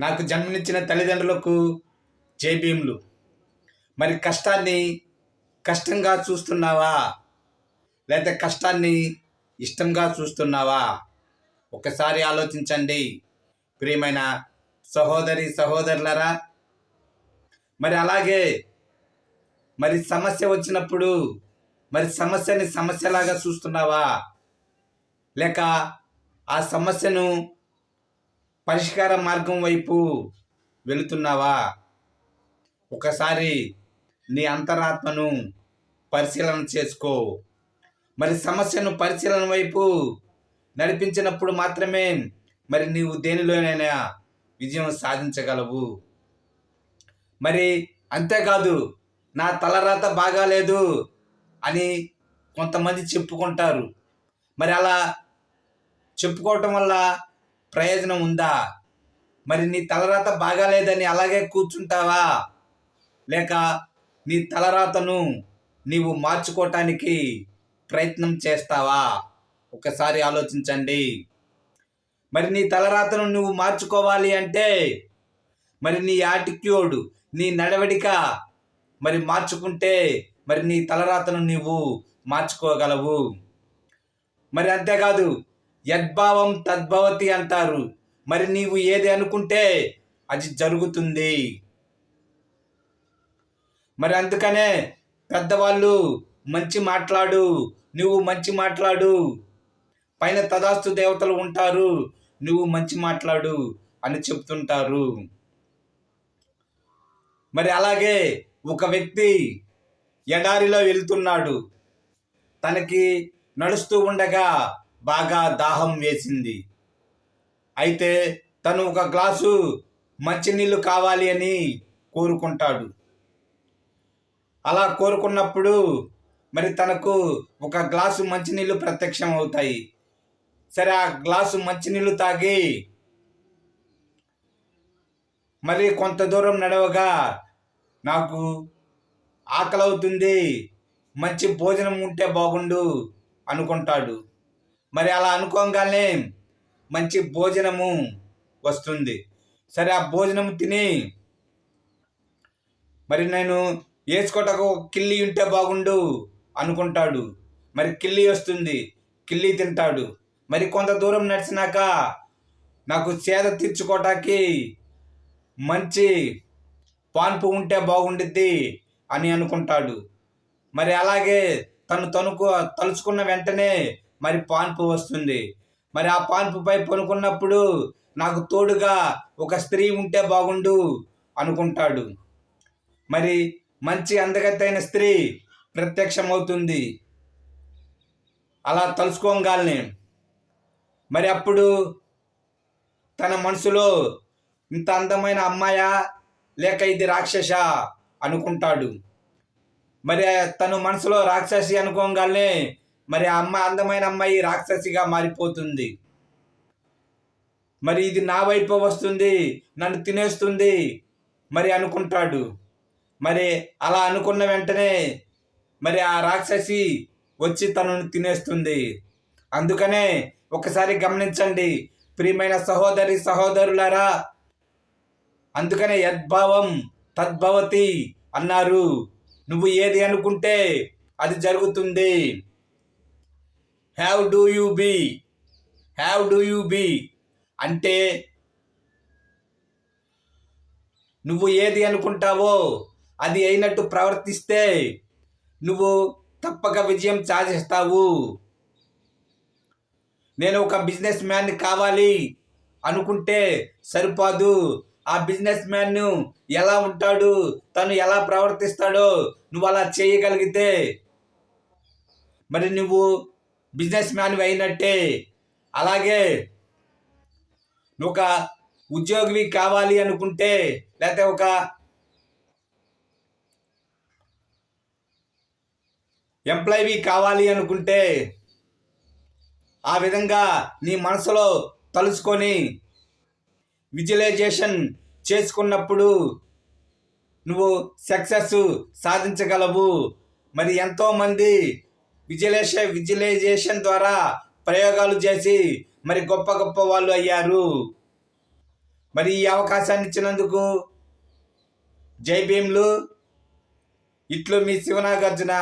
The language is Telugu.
నాకు జన్మనిచ్చిన తల్లిదండ్రులకు జైభీములు మరి కష్టాన్ని కష్టంగా చూస్తున్నావా? లేదా కష్టాన్ని ఇష్టంగా చూస్తున్నావా? ఒకసారి ఆలోచించండి. ప్రియమైన సహోదరి సహోదరులరా మరి అలాగే మరి సమస్య వచ్చినప్పుడు మరి సమస్యని సమస్యలాగా చూస్తున్నావా? లేక ఆ సమస్యను పరిష్కార మార్గం వైపు వెళుతున్నావా? ఒకసారి నీ అంతరాత్మను పరిశీలన చేసుకో. మరి సమస్యను పరిశీలన వైపు నడిపించినప్పుడు మాత్రమే మరి నీవు దేనిలోనైనా విజయం సాధించగలవు. మరి అంతేకాదు నా తలరాత బాగాలేదు అని కొంతమంది చెప్పుకుంటారు. మరి అలా చెప్పుకోవటం వల్ల ప్రయోజనం ఉందా? మరి నీ తలరాత బాగాలేదని అలాగే కూర్చుంటావా? లేక నీ తలరాతను నీవు మార్చుకోవటానికి ప్రయత్నం చేస్తావా? ఒకసారి ఆలోచించండి. మరి నీ తలరాతను నువ్వు మార్చుకోవాలి అంటే మరి నీ యాటిట్యూడ్ నీ నడవడిక మరి మార్చుకుంటే మరి నీ తలరాతను నీవు మార్చుకోగలవు. మరి అంతేకాదు యద్భావం తద్భవతి అంటారు. మరి నీవు ఏది అనుకుంటే అది జరుగుతుంది. మరి అందుకనే పెద్దవాళ్ళు మంచి మాట్లాడు నువ్వు మంచి మాట్లాడు పైన తదాస్తు దేవతలు ఉంటారు నువ్వు మంచి మాట్లాడు అని చెప్తుంటారు. మరి అలాగే ఒక వ్యక్తి ఎడారిలో వెళ్తున్నాడు. తనకి నడుస్తూ ఉండగా బాగా దాహం వేసింది. అయితే తను ఒక గ్లాసు మంచినీళ్ళు కావాలి అని కోరుకుంటాడు. అలా కోరుకున్నప్పుడు మరి తనకు ఒక గ్లాసు మంచినీళ్ళు ప్రత్యక్షం అవుతాయి. సరే ఆ గ్లాసు మంచినీళ్ళు తాగి మరి కొంత దూరం నడవగా నాకు ఆకలి అవుతుంది మంచి భోజనం ఉంటే బాగుండు అనుకుంటాడు. మరి అలా అనుకోగానే మంచి భోజనము వస్తుంది. సరే ఆ భోజనం తిని మరి నేను వేసుకోటకు కిల్లి ఉంటే బాగుండు అనుకుంటాడు. మరి కిల్లి వస్తుంది కిల్లి తింటాడు. మరి కొంత దూరం నడిచినాక నాకు సేద తీర్చుకోవటానికి మంచి పాన్పు ఉంటే బాగుండిద్ది అని అనుకుంటాడు. మరి అలాగే తను తనుకు తలుచుకున్న వెంటనే మరి పాన్పు వస్తుంది. మరి ఆ పాన్పుపై పనుకున్నప్పుడు నాకు తోడుగా ఒక స్త్రీ ఉంటే బాగుండు అనుకుంటాడు. మరి మంచి అందగత్తైన స్త్రీ ప్రత్యక్షమవుతుంది. అలా తలుచుకోగానే మరి అప్పుడు తన మనసులో ఇంత అందమైన అమ్మాయా? లేక ఇది రాక్షస? అనుకుంటాడు. మరి తను మనసులో రాక్షసి అనుకోగానే మరి ఆ అమ్మాయి అందమైన అమ్మాయి రాక్షసిగా మారిపోతుంది. మరి ఇది నా వైపు వస్తుంది నన్ను తినేస్తుంది మరి అనుకుంటాడు. మరి అలా అనుకున్న వెంటనే మరి ఆ రాక్షసి వచ్చి తనను తినేస్తుంది. అందుకనే ఒకసారి గమనించండి ప్రియమైన సహోదరి సహోదరులారా. అందుకనే యద్భావం తద్భవతి అన్నారు. నువ్వు ఏది అనుకుంటే అది జరుగుతుంది. Have do you be have do you be అంటే నువ్వు ఏది అనుకుంటావో అది అయినట్టు ప్రవర్తిస్తే నువ్వు తప్పక విజయం సాధిస్తావు. నేను ఒక బిజినెస్ మ్యాన్ కావాలి అనుకుంటే సరిపోదు. ఆ బిజినెస్ మ్యాన్ను ఎలా ఉంటాడు? తను ఎలా ప్రవర్తిస్తాడో నువ్వు అలా చేయగలిగితే మరి నువ్వు బిజినెస్ మ్యాన్ అయినట్టే. అలాగే నువ్వు ఒక ఉద్యోగివి కావాలి అనుకుంటే లేకపోతే ఒక ఎంప్లాయీ కావాలి అనుకుంటే ఆ విధంగా నీ మనసులో తలుచుకొని విజువలైజేషన్ చేసుకున్నప్పుడు నువ్వు సక్సెస్ సాధించగలవు. మరి ఎంతోమంది విజులేష విజువలైజేషన్ ద్వారా ప్రయోగాలు చేసి మరి గొప్ప గొప్ప వాళ్ళు అయ్యారు. మరి ఈ అవకాశాన్ని ఇచ్చినందుకు జై భీమ్లు. ఇట్లు మీ శివనాగార్జున.